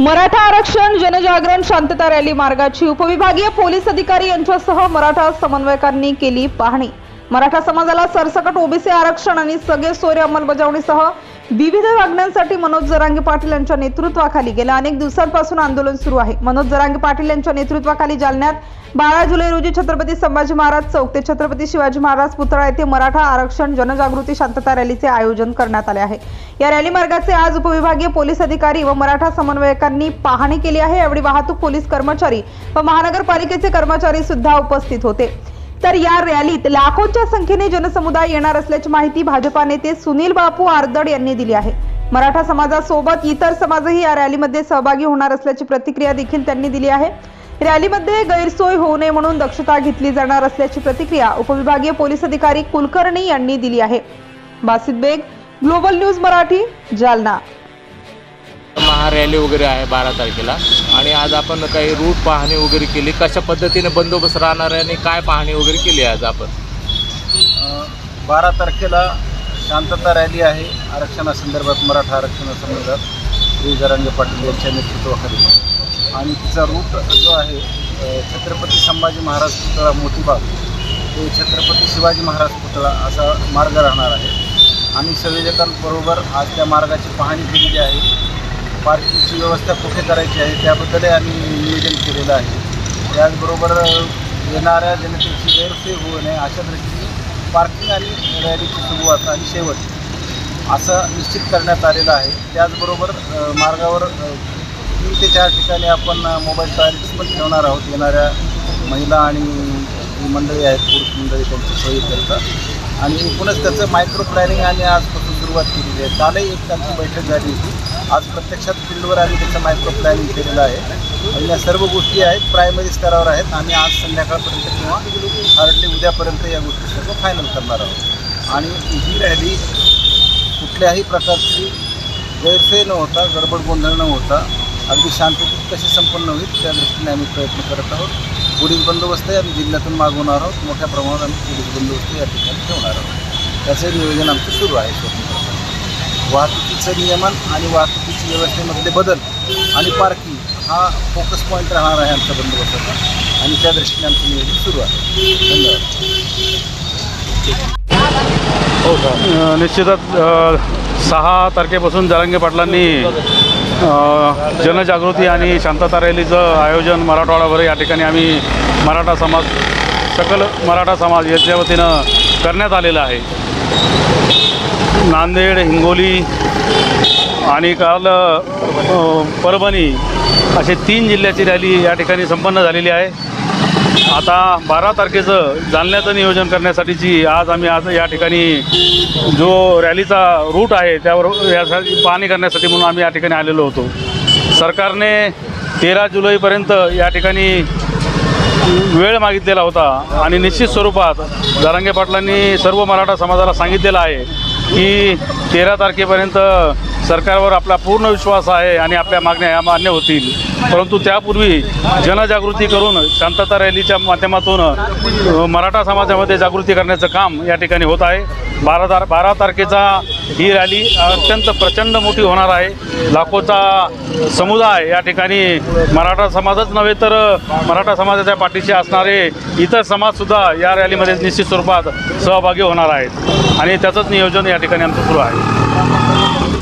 मराठा आरक्षण जनजागरण शांतता रॅली मार्गाची उपविभागीय पोलीस अधिकारी यांच्यासह मराठा समन्वयकांनी केली पाहणी. मराठा समाजाला सरसकट ओबीसी आरक्षण आणि सगळे सोयरे अंमलबजावणीसह विविध मागण्यांसाठी मनोज जरांगे पाटील यांच्या नेतृत्वाखाली गेल्या अनेक दिवसांपासून आंदोलन सुरू आहे. मनोज जरांगे पाटील यांच्या नेतृत्वाखाली जालन्यात बारा जुलै रोजी छत्रपती संभाजी महाराज चौक ते छत्रपती शिवाजी महाराज पुतळा येथे मराठा आरक्षण जनजागृती शांतता रॅलीचे आयोजन करण्यात आले आहे. या रॅली मार्गाचे आज उपविभागीय पोलीस अधिकारी व मराठा समन्वयकांनी पाहणी केली आहे. यावेळी वाहतूक पोलीस कर्मचारी व महानगरपालिकेचे कर्मचारी सुद्धा उपस्थित होते. तर या रॅलीत लाखोंच्या संख्येने जनसमुदाय येणार असल्याची माहिती भाजपा नेते सुनील बापू आर्दड यांनी दिली आहे. मराठा समाजासोबत इतर समाजही या रॅलीमध्ये सहभागी होणार असल्याची प्रतिक्रिया देखील त्यांनी दिली आहे. रॅलीमध्ये गैरसोय होऊ नये म्हणून दक्षता घेतली जाणार असल्याची प्रतिक्रिया उपविभागीय पोलीस अधिकारी कुलकर्णी यांनी दिली आहे. Basit Baig global news Marathi Jalna. महारॅली वगैरे आहे बारा तारखेला. आणि आज आपण काही रूट पाहणी वगैरे केली. कशा पद्धतीने बंदोबस्त राहणार आहे आणि काय पाहणी वगैरे केली आज आपण? बारा तारखेला शांतता रॅली आहे. आरक्षणासंदर्भात मराठा आरक्षणासंदर्भात श्री जरांगे पाटील यांच्या नेतृत्वाखाली. आणि तिचा रूट जो आहे छत्रपती संभाजी महाराज पुतळा मोतीबाग ते छत्रपती शिवाजी महाराज पुतळा असा मार्ग राहणार आहे. आणि संयोजकांबरोबर आज त्या मार्गाची पाहणी केलेली आहे. पार्किंगची व्यवस्था कुठे करायची आहे त्याबद्दलही आम्ही नियोजन केलेलं आहे. त्याचबरोबर येणाऱ्या जनतेची गैरसोय होऊ नये अशा दृष्टीने पार्किंग आणि रॅलीची सुरुवात आणि शेवट असं निश्चित करण्यात आलेलं आहे. त्याचबरोबर मार्गावर तीन ते चार ठिकाणी आपण मोबाईल टॉयलेट्स पण ठेवणार आहोत. येणाऱ्या महिला आणि मंडळी आहेत पुरुष मंडळी त्यांची करतात. आणि एकूणच त्याचं मायक्रो प्लॅनिंग आणि आजपासून सुरुवात केलेली आहे. कालही एक त्यांची बैठक झाली होती. आज प्रत्यक्षात फील्डवर आम्ही त्याचं मायक्रो प्लॅनिंग केलेलं आहे. आणि या सर्व गोष्टी आहेत प्रायमरी स्तरावर आहेत. आम्ही आज संध्याकाळपर्यंत किंवा हार्डली उद्यापर्यंत या गोष्टी सर्व फायनल करणार आहोत. आणि ही रॅली कुठल्याही प्रकारची गैरसोय न होता गडबड गोंधळ न होता अगदी शांततेत कशी संपन्न होईल त्या दृष्टीने आम्ही प्रयत्न करत आहोत. पोलीस बंदोबस्तही आम्ही जिल्ह्यातून मागवणार आहोत. मोठ्या प्रमाणात आम्ही पोलीस बंदोबस्त या ठिकाणी ठेवणार आहोत. त्याचं नियोजन आमचं सुरू आहे. स्वतंत्र वाहतुकीचं नियमन आणि वाहतुकीची व्यवस्थेमधले बदल आणि पार्किंग हा फोकस पॉईंट राहणार आहे आमच्या बंदोबस्ताचा. आणि त्या दृष्टीने आमचं नियोजन सुरू आहे. धन्यवाद. हो सर निश्चितच सहा तारखेपासून जरांगे पाटलांनी जनजागृती आणि शांतता रॅलीचं आयोजन मराठवाडाभर या ठिकाणी आम्ही मराठा समाज सकल मराठा समाज याच्या वतीनं करण्यात आलेलं आहे. नांदेड हिंगोली आणि काल परभणी असे तीन जिल्ह्याची रॅली या ठिकाणी संपन्न झालेली आहे. आता बारा तारखेचं जालन्याचं नियोजन करण्यासाठीची आज आम्ही आज या ठिकाणी जो रॅलीचा रूट आहे त्यावर यासाठी पाहणी करण्यासाठी म्हणून आम्ही या ठिकाणी आलेलो होतो. सरकारने तेरा जुलैपर्यंत या ठिकाणी वेळ मागितलेला होता आणि निश्चित स्वरूपात जरांगे पाटलांनी सर्व मराठा समाजाला सांगितलेलं आहे 一 तेरा तारखेपर्यंत सरकारवर आपला पूर्ण विश्वास आहे आणि आपल्या मागण्या ह्या मान्य होतील. परंतु त्यापूर्वी जनजागृती करून शांतता रॅलीच्या माध्यमातून मराठा समाजामध्ये जागृती करण्याचं काम या ठिकाणी होत आहे. बारा तार बारा तारखेचा ही रॅली अत्यंत प्रचंड मोठी होणार आहे. लाखोचा समुदाय या ठिकाणी मराठा समाजच नव्हे तर मराठा समाजाच्या पाठीशी असणारे इतर समाजसुद्धा या रॅलीमध्ये निश्चित स्वरूपात सहभागी होणार आहेत. आणि त्याचंच नियोजन या ठिकाणी आमचं सुरू आहे.